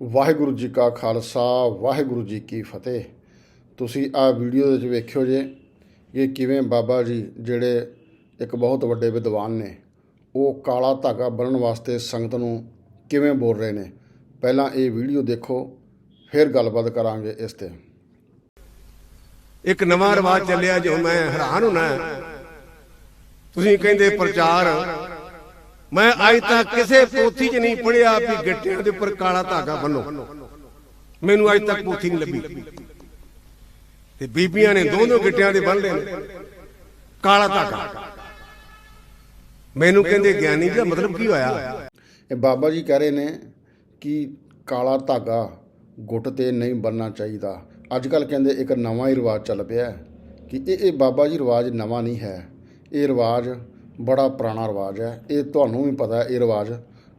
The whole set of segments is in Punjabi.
ਵਾਹਿਗੁਰੂ ਜੀ ਕਾ ਖਾਲਸਾ, ਵਾਹਿਗੁਰੂ ਜੀ ਕੀ ਫਤਿਹ। ਤੁਸੀਂ ਆ ਵੀਡੀਓ ਦੇ ਵਿੱਚ ਵੇਖਿਓ ਜੇ, ਇਹ ਕਿਵੇਂ ਬਾਬਾ ਜੀ ਜਿਹੜੇ ਇੱਕ ਬਹੁਤ ਵੱਡੇ ਵਿਦਵਾਨ ਨੇ, ਉਹ ਕਾਲਾ ਧਾਗਾ ਬੰਨਣ ਵਾਸਤੇ ਸੰਗਤ ਨੂੰ ਕਿਵੇਂ ਬੋਲ ਰਹੇ ਨੇ। ਪਹਿਲਾਂ ਇਹ ਵੀਡੀਓ ਦੇਖੋ, ਫਿਰ ਗੱਲਬਾਤ ਕਰਾਂਗੇ ਇਸ ਤੇ। ਇੱਕ ਨਵਾਂ ਰਿਵਾਜ ਚੱਲਿਆ ਜੋ ਮੈਂ ਹੈਰਾਨ ਹੁਣਾ ਤੁਸੀਂ ਕਹਿੰਦੇ ਪ੍ਰਚਾਰ ਮੈਂ ਅੱਜ ਤੱਕ ਕਿਸੇ ਪੋਥੀ 'ਚ ਨਹੀਂ ਪੜਿਆ ਵੀ ਗੱਟਿਆਂ ਦੇ ਉੱਪਰ ਕਾਲਾ ਧਾਗਾ ਬੰਨੋ। ਮੈਨੂੰ ਅੱਜ ਤੱਕ ਪੋਥੀ ਨਹੀਂ ਲੱਭੀ। ਤੇ ਬੀਬੀਆਂ ਨੇ ਦੋਨੋਂ ਗਿੱਟਿਆਂ ਦੇ ਬੰਨ ਲਏ ਨੇ ਕਾਲਾ ਧਾਗਾ। ਮੈਨੂੰ ਕਹਿੰਦੇ ਗਿਆਨੀ ਜੀ ਦਾ ਮਤਲਬ ਕੀ ਹੋਇਆ? ਇਹ ਬਾਬਾ ਜੀ ਕਹਿ ਰਹੇ ਨੇ ਕਿ ਕਾਲਾ ਧਾਗਾ ਗੁੱਟ ਤੇ ਨਹੀਂ ਬੰਨਣਾ ਚਾਹੀਦਾ। ਅੱਜ ਕੱਲ ਕਹਿੰਦੇ ਇੱਕ ਨਵਾਂ ਹੀ ਰਿਵਾਜ ਚੱਲ ਪਿਆ ਹੈ ਕਿ ਇਹ ਇਹ ਬਾਬਾ ਜੀ ਰਿਵਾਜ ਨਵਾਂ ਨਹੀਂ ਹੈ। ਇਹ ਰਿਵਾਜ ਬੜਾ ਪੁਰਾਣਾ ਰਿਵਾਜ ਹੈ। ਇਹ ਤੁਹਾਨੂੰ ਵੀ ਪਤਾ ਇਹ ਰਿਵਾਜ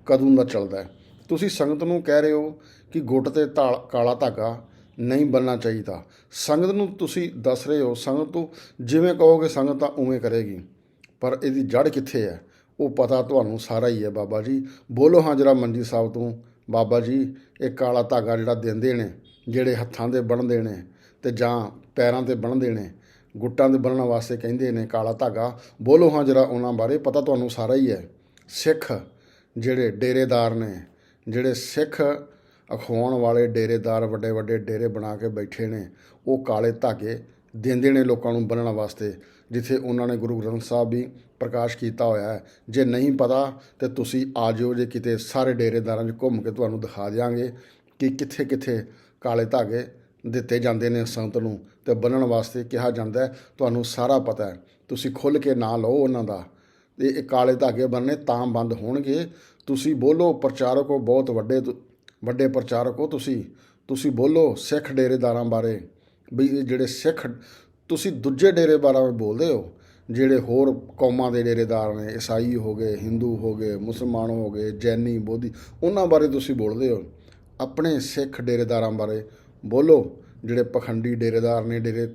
ਕਦੋਂ ਦਾ ਚੱਲਦਾ ਹੈ। ਤੁਸੀਂ ਸੰਗਤ ਨੂੰ ਕਹਿ ਰਹੇ ਹੋ ਕਿ ਗੁੱਟ ਤੇ ਤਾਲ- ਕਾਲਾ ਧਾਗਾ ਨਹੀਂ ਬੰਨਣਾ ਚਾਹੀਦਾ। ਸੰਗਤ ਨੂੰ ਤੁਸੀਂ ਦੱਸ ਰਹੇ ਹੋ, ਸੰਗਤ ਤੋਂ ਜਿਵੇਂ ਕਹੋਗੇ ਸੰਗਤ ਤਾਂ ਉਵੇਂ ਕਰੇਗੀ। ਪਰ ਇਹਦੀ ਜੜ ਕਿੱਥੇ ਹੈ? ਉਹ ਪਤਾ ਤੁਹਾਨੂੰ ਸਾਰਾ ਹੀ ਹੈ ਬਾਬਾ ਜੀ। ਬੋਲੋ ਹਾਂ ਜਰਾ ਮੰਜੀ ਸਾਹਿਬ ਤੋਂ, ਬਾਬਾ ਜੀ, ਇਹ ਕਾਲਾ ਧਾਗਾ ਜਿਹੜਾ ਦਿੰਦੇ ਨੇ, ਜਿਹੜੇ ਹੱਥਾਂ 'ਤੇ ਬਣਦੇ ਨੇ ਤੇ ਜਾਂ ਪੈਰਾਂ ਤੇ ਬਣਦੇ ਨੇ ਗੁੱਟਾਂ ਦੇ ਬੰਨਣ ਵਾਸਤੇ ਕਹਿੰਦੇ ਨੇ, ਕਾਲਾ ਧਾਗਾ। ਬੋਲੋ, ਹਾਂ, ਜਰਾ ਉਹਨਾਂ ਬਾਰੇ ਪਤਾ ਤੁਹਾਨੂੰ ਸਾਰਾ ਹੀ ਹੈ। ਸਿੱਖ ਜਿਹੜੇ ਡੇਰੇਦਾਰ ਨੇ, ਜਿਹੜੇ ਸਿੱਖ ਅਖਵਾਉਣ ਵਾਲੇ ਡੇਰੇਦਾਰ ਵੱਡੇ ਵੱਡੇ ਡੇਰੇ ਬਣਾ ਕੇ ਬੈਠੇ ਨੇ, ਉਹ ਕਾਲੇ ਧਾਗੇ ਦਿੰਦੇ ਨੇ ਲੋਕਾਂ ਨੂੰ ਬੰਨਣ ਵਾਸਤੇ, ਜਿੱਥੇ ਉਹਨਾਂ ਨੇ ਗੁਰੂ ਗ੍ਰੰਥ ਸਾਹਿਬ ਵੀ ਪ੍ਰਕਾਸ਼ ਕੀਤਾ ਹੋਇਆ ਹੈ। ਜੇ ਨਹੀਂ ਪਤਾ, ਤੇ ਤੁਸੀਂ ਆ ਜਿਓ, ਜੇ ਕਿਤੇ ਸਾਰੇ ਡੇਰੇਦਾਰਾਂ 'ਚ ਘੁੰਮ ਕੇ ਤੁਹਾਨੂੰ ਦਿਖਾ ਦਿਆਂਗੇ ਕਿ ਕਿੱਥੇ ਕਿੱਥੇ ਕਾਲੇ ਧਾਗੇ ਦਿੱਤੇ ਜਾਂਦੇ ਨੇ ਸੰਤ ਨੂੰ ਤੇ ਬੰਨਣ ਵਾਸਤੇ ਕਿਹਾ ਜਾਂਦਾ ਹੈ। ਤੁਹਾਨੂੰ ਸਾਰਾ ਪਤਾ ਹੈ। ਤੁਸੀਂ ਖੁੱਲ ਕੇ ਨਾ ਲਓ ਉਹਨਾਂ ਦਾ। ਤੇ ਇਹ ਕਾਲੇ ਧਾਗੇ ਬੰਨਣੇ ਤਾਂ ਬੰਦ ਹੋਣਗੇ। ਤੁਸੀਂ ਬੋਲੋ, ਪ੍ਰਚਾਰਕ ਹੋ, ਬਹੁਤ ਵੱਡੇ ਤੁ- ਵੱਡੇ ਪ੍ਰਚਾਰਕ ਹੋ ਤੁਸੀਂ। ਤੁਸੀਂ ਬੋਲੋ ਸਿੱਖ ਡੇਰੇਦਾਰਾਂ ਬਾਰੇ। ਵੀ ਇਹ ਜਿਹੜੇ ਸਿੱਖ, ਤੁਸੀਂ ਦੂਜੇ ਡੇਰੇ ਬਾਰੇ ਬੋਲਦੇ ਹੋ। ਜਿਹੜੇ ਹੋਰ ਕੌਮਾਂ ਦੇ ਡੇਰੇਦਾਰ ਨੇ, ਈਸਾਈ ਹੋ ਗਏ, ਹਿੰਦੂ ਹੋ ਗਏ, ਮੁਸਲਮਾਨ ਹੋ ਗਏ, ਜੈਨੀ, ਬੋਧੀ, ਉਹਨਾਂ ਬਾਰੇ ਤੁਸੀਂ ਬੋਲਦੇ ਹੋ। ਆਪਣੇ ਸਿੱਖ ਡੇਰੇਦਾਰਾਂ ਬਾਰੇ ਬੋਲੋ, ਜਿਹੜੇ ਪਖੰਡੀ ਡੇਰੇਦਾਰ ਨੇ, ਡੇਰੇ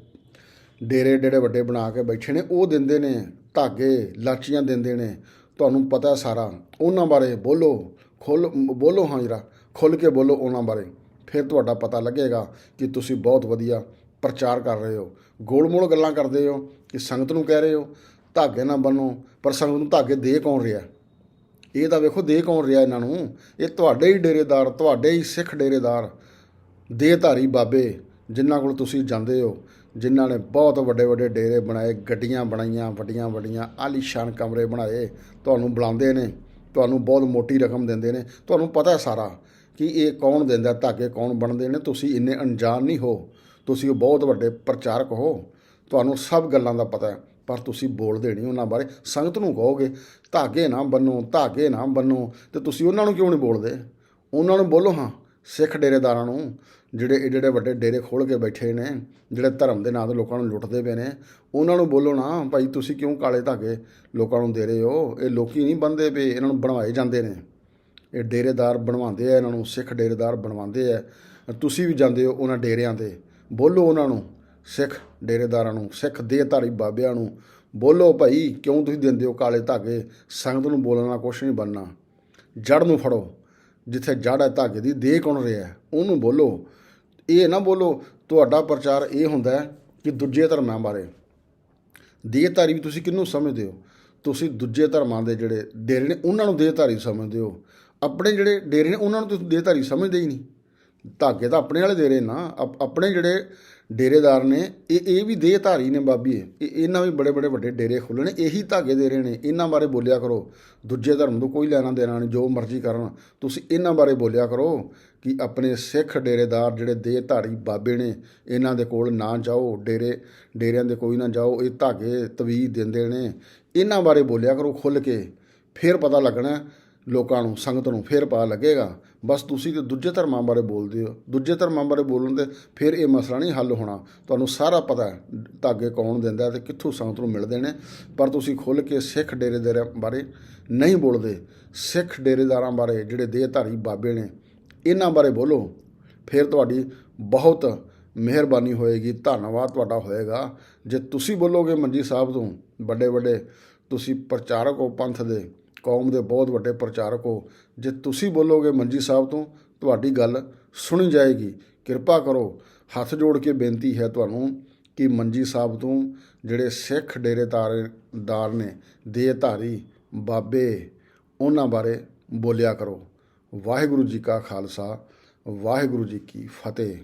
ਡੇਰੇ ਜਿਹੜੇ ਵੱਡੇ ਬਣਾ ਕੇ ਬੈਠੇ ਨੇ, ਉਹ ਦਿੰਦੇ ਨੇ, ਧਾਗੇ ਲਾਚੀਆਂ ਦਿੰਦੇ ਨੇ, ਤੁਹਾਨੂੰ ਪਤਾ ਸਾਰਾ। ਉਹਨਾਂ ਬਾਰੇ ਬੋਲੋ, ਖੁੱਲ, ਬੋਲੋ ਹਾਂ ਜਰਾ, ਖੁੱਲ ਕੇ ਬੋਲੋ ਉਹਨਾਂ ਬਾਰੇ। ਫਿਰ ਤੁਹਾਡਾ ਪਤਾ ਲੱਗੇਗਾ ਕਿ ਤੁਸੀਂ ਬਹੁਤ ਵਧੀਆ ਪ੍ਰਚਾਰ ਕਰ ਰਹੇ ਹੋ। ਗੋਲ-ਮੋਲ ਗੱਲਾਂ ਕਰਦੇ ਹੋ, ਕਿ ਸੰਗਤ ਨੂੰ ਕਹਿ ਰਹੇ ਹੋ, ਧਾਗੇ ਨਾ ਬੰਨੋ, ਪਰ ਸੰਗਤ ਨੂੰ ਧਾਗੇ ਦੇ ਕੌਣ ਰਿਹਾ? ਇਹ ਤਾਂ ਵੇਖੋ, ਦੇ ਕੌਣ ਰਿਹਾ ਇਹਨਾਂ ਨੂੰ? ਇਹ ਤੁਹਾਡੇ ਹੀ ਡੇਰੇਦਾਰ, ਤੁਹਾਡੇ ਹੀ ਸਿੱਖ ਡੇਰੇਦਾਰ। ਦੇਹਧਾਰੀ ਬਾਬੇ, ਜਿਨ੍ਹਾਂ ਕੋਲ ਤੁਸੀਂ ਜਾਂਦੇ ਹੋ, ਜਿਨ੍ਹਾਂ ਨੇ ਬਹੁਤ ਵੱਡੇ ਵੱਡੇ ਡੇਰੇ ਬਣਾਏ, ਗੱਡੀਆਂ ਬਣਾਈਆਂ, ਵੱਡੀਆਂ ਵੱਡੀਆਂ, ਆਲੀਸ਼ਾਨ ਕਮਰੇ ਬਣਾਏ, ਤੁਹਾਨੂੰ ਬੁਲਾਉਂਦੇ ਨੇ, ਤੁਹਾਨੂੰ ਬਹੁਤ ਮੋਟੀ ਰਕਮ ਦਿੰਦੇ ਨੇ। ਤੁਹਾਨੂੰ ਪਤਾ ਸਾਰਾ ਕਿ ਇਹ ਕੌਣ ਦਿੰਦਾ, ਧਾਗੇ ਕੌਣ ਬਣਦੇ ਨੇ, ਤੁਸੀਂ ਇੰਨੇ ਅਣਜਾਣ ਨਹੀਂ ਹੋ। ਤੁਸੀਂ ਉਹ ਬਹੁਤ ਵੱਡੇ ਪ੍ਰਚਾਰਕ ਹੋ। ਤੁਹਾਨੂੰ ਸਭ ਗੱਲਾਂ ਦਾ ਪਤਾ ਹੈ, ਪਰ ਤੁਸੀਂ ਬੋਲਦੇ ਨਹੀਂ ਉਹਨਾਂ ਬਾਰੇ। ਸੰਗਤ ਨੂੰ ਕਹੋਗੇ, ਧਾਗੇ ਨਾ ਬੰਨੋ, ਧਾਗੇ ਨਾ ਬੰਨੋ, ਤੇ ਤੁਸੀਂ ਉਹਨਾਂ ਨੂੰ ਕਿਉਂ ਨਹੀਂ ਬੋਲਦੇ? ਉਹਨਾਂ ਨੂੰ ਬੋਲੋ, ਹਾਂ। ਸਿੱਖ ਡੇਰੇਦਾਰਾਂ ਨੂੰ ਜਿਹੜੇ ਏਡੇ ਏਡੇ ਵੱਡੇ ਡੇਰੇ ਖੋਲ ਕੇ ਬੈਠੇ ਨੇ, ਜਿਹੜੇ ਧਰਮ ਦੇ ਨਾਂ ਤੇ ਲੋਕਾਂ ਨੂੰ ਲੁੱਟਦੇ ਪਏ ਨੇ, ਉਹਨਾਂ ਨੂੰ ਬੋਲੋ ਨਾ, ਭਾਈ ਤੁਸੀਂ ਕਿਉਂ ਕਾਲੇ ਧਾਗੇ ਲੋਕਾਂ ਨੂੰ ਦੇ ਰਹੇ ਹੋ? ਇਹ ਲੋਕੀ ਨਹੀਂ ਬੰਦੇ ਪਏ, ਇਹਨਾਂ ਨੂੰ ਬਣਵਾਏ ਜਾਂਦੇ ਨੇ। ਇਹ ਡੇਰੇਦਾਰ ਬਣਵਾਉਂਦੇ ਆ, ਇਹਨਾਂ ਨੂੰ ਸਿੱਖ ਡੇਰੇਦਾਰ ਬਣਵਾਉਂਦੇ ਆ। ਤੁਸੀਂ ਵੀ ਜਾਂਦੇ ਹੋ ਉਹਨਾਂ ਡੇਰਿਆਂ ਤੇ। ਬੋਲੋ ਉਹਨਾਂ ਨੂੰ, ਸਿੱਖ ਡੇਰੇਦਾਰਾਂ ਨੂੰ, ਸਿੱਖ ਦੇਹਧਾਰੀ ਬਾਬਿਆਂ ਨੂੰ, ਬੋਲੋ ਭਾਈ ਕਿਉਂ ਤੁਸੀਂ ਦਿੰਦੇ ਹੋ ਕਾਲੇ ਧਾਗੇ? ਸੰਗਤ ਨੂੰ ਬੋਲਣਾ ਕੁਛ ਨਹੀਂ ਬਣਨਾ। ਜੜ ਨੂੰ ਫੜੋ। ਜਿੱਥੇ ਜੜ ਹੈ ਧਾਗੇ ਦੀ ਦੇ ਕੌਣ ਰਿਹਾ ਉਹਨੂੰ ਬੋਲੋ। ਇਹ ਨਾ ਬੋਲੋ, ਤੁਹਾਡਾ ਪ੍ਰਚਾਰ ਇਹ ਹੁੰਦਾ ਕਿ ਦੂਜੇ ਧਰਮਾਂ ਬਾਰੇ। ਦੇਹਧਾਰੀ ਵੀ ਤੁਸੀਂ ਕਿਹਨੂੰ ਸਮਝਦੇ ਹੋ? ਤੁਸੀਂ ਦੂਜੇ ਧਰਮਾਂ ਦੇ ਜਿਹੜੇ ਡੇਰੇ ਨੇ, ਉਹਨਾਂ ਨੂੰ ਦੇਹਧਾਰੀ ਸਮਝਦੇ ਹੋ। ਆਪਣੇ ਜਿਹੜੇ ਡੇਰੇ ਨੇ, ਉਹਨਾਂ ਨੂੰ ਤੁਸੀਂ ਦੇਹਧਾਰੀ ਸਮਝਦੇ ਹੀ ਨਹੀਂ। ਧਾਗੇ ਤਾਂ ਆਪਣੇ ਵਾਲੇ ਦੇ ਨਾ। ਆਪ- ਆਪਣੇ ਜਿਹੜੇ ਡੇਰੇਦਾਰ ਨੇ, ਇਹ ਇਹ ਵੀ ਦੇਹਧਾਰੀ ਨੇ ਬਾਬੀਏ ਇਹ। ਇਹਨਾਂ ਵੀ ਬੜੇ ਬੜੇ ਵੱਡੇ ਡੇਰੇ ਖੁੱਲ੍ਹੇ ਨੇ, ਇਹੀ ਧਾਗੇ ਦੇ ਰਹੇ ਨੇ। ਇਹਨਾਂ ਬਾਰੇ ਬੋਲਿਆ ਕਰੋ। ਦੂਜੇ ਧਰਮ ਤੋਂ ਕੋਈ ਲੈਣਾ ਦੇਣਾ ਨਹੀਂ, ਜੋ ਮਰਜ਼ੀ ਕਰਨ। ਤੁਸੀਂ ਇਹਨਾਂ ਬਾਰੇ ਬੋਲਿਆ ਕਰੋ ਕਿ ਆਪਣੇ ਸਿੱਖ ਡੇਰੇਦਾਰ ਜਿਹੜੇ ਦੇਹਧਾਰੀ ਬਾਬੇ ਨੇ, ਇਹਨਾਂ ਦੇ ਕੋਲ ਨਾ ਜਾਓ। ਡੇਰੇ, ਡੇਰਿਆਂ ਦੇ ਕੋਈ ਨਾ ਜਾਓ। ਇਹ ਧਾਗੇ ਤਵੀਜ਼ ਦਿੰਦੇ ਨੇ। ਇਹਨਾਂ ਬਾਰੇ ਬੋਲਿਆ ਕਰੋ ਖੁੱਲ੍ਹ ਕੇ। ਫਿਰ ਪਤਾ ਲੱਗਣਾ ਲੋਕਾਂ ਨੂੰ, ਸੰਗਤ ਨੂੰ ਫਿਰ ਪਤਾ ਲੱਗੇਗਾ। ਬਸ ਤੁਸੀਂ ਤੇ ਦੂਜੇ ਧਰਮਾਂ ਬਾਰੇ ਬੋਲਦੇ ਹੋ। ਦੂਜੇ ਧਰਮਾਂ ਬਾਰੇ ਬੋਲਣ ਤੇ ਫਿਰ ਇਹ ਮਸਲਾ ਨਹੀਂ ਹੱਲ ਹੋਣਾ। ਤੁਹਾਨੂੰ ਸਾਰਾ ਪਤਾ ਹੈ ਧਾਗੇ ਕੌਣ ਦਿੰਦਾ ਤੇ ਕਿੱਥੋਂ ਸੰਗਤ ਨੂੰ ਮਿਲਦੇ ਨੇ। ਪਰ ਤੁਸੀਂ ਖੁੱਲ੍ਹ ਕੇ ਸਿੱਖ ਡੇਰੇਦਾਰਾਂ ਬਾਰੇ ਨਹੀਂ ਬੋਲਦੇ। ਸਿੱਖ ਡੇਰੇਦਾਰਾਂ ਬਾਰੇ ਜਿਹੜੇ ਦੇਹਧਾਰੀ ਬਾਬੇ ਨੇ, ਇਹਨਾਂ ਬਾਰੇ ਬੋਲੋ। ਫਿਰ ਤੁਹਾਡੀ ਬਹੁਤ ਮਿਹਰਬਾਨੀ ਹੋਏਗੀ। ਧੰਨਵਾਦ ਤੁਹਾਡਾ ਹੋਏਗਾ। ਜੇ ਤੁਸੀਂ ਬੋਲੋਗੇ ਮੰਜੀ ਸਾਹਿਬ ਤੋਂ ਵੱਡੇ ਵੱਡੇ ਤੁਸੀਂ ਪ੍ਰਚਾਰਕ ਹੋ ਪੰਥ ਦੇ। ਕੌਮ ਦੇ ਬਹੁਤ ਵੱਡੇ ਪ੍ਰਚਾਰਕ ਹੋ। ਜੇ ਤੁਸੀਂ ਬੋਲੋਗੇ ਮੰਜੀ ਸਾਹਿਬ ਤੋਂ, ਤੁਹਾਡੀ ਗੱਲ ਸੁਣੀ ਜਾਏਗੀ। ਕਿਰਪਾ ਕਰੋ, ਹੱਥ ਜੋੜ ਕੇ ਬੇਨਤੀ ਹੈ ਤੁਹਾਨੂੰ ਕਿ ਮੰਜੀ ਸਾਹਿਬ ਤੋਂ ਜਿਹੜੇ ਸਿੱਖ ਡੇਰੇਦਾਰ ਨੇ, ਦੇਹਧਾਰੀ ਬਾਬੇ, ਉਹਨਾਂ ਬਾਰੇ ਬੋਲਿਆ ਕਰੋ। ਵਾਹਿਗੁਰੂ ਜੀ ਕਾ ਖਾਲਸਾ, ਵਾਹਿਗੁਰੂ ਜੀ ਕੀ ਫਤਿਹ।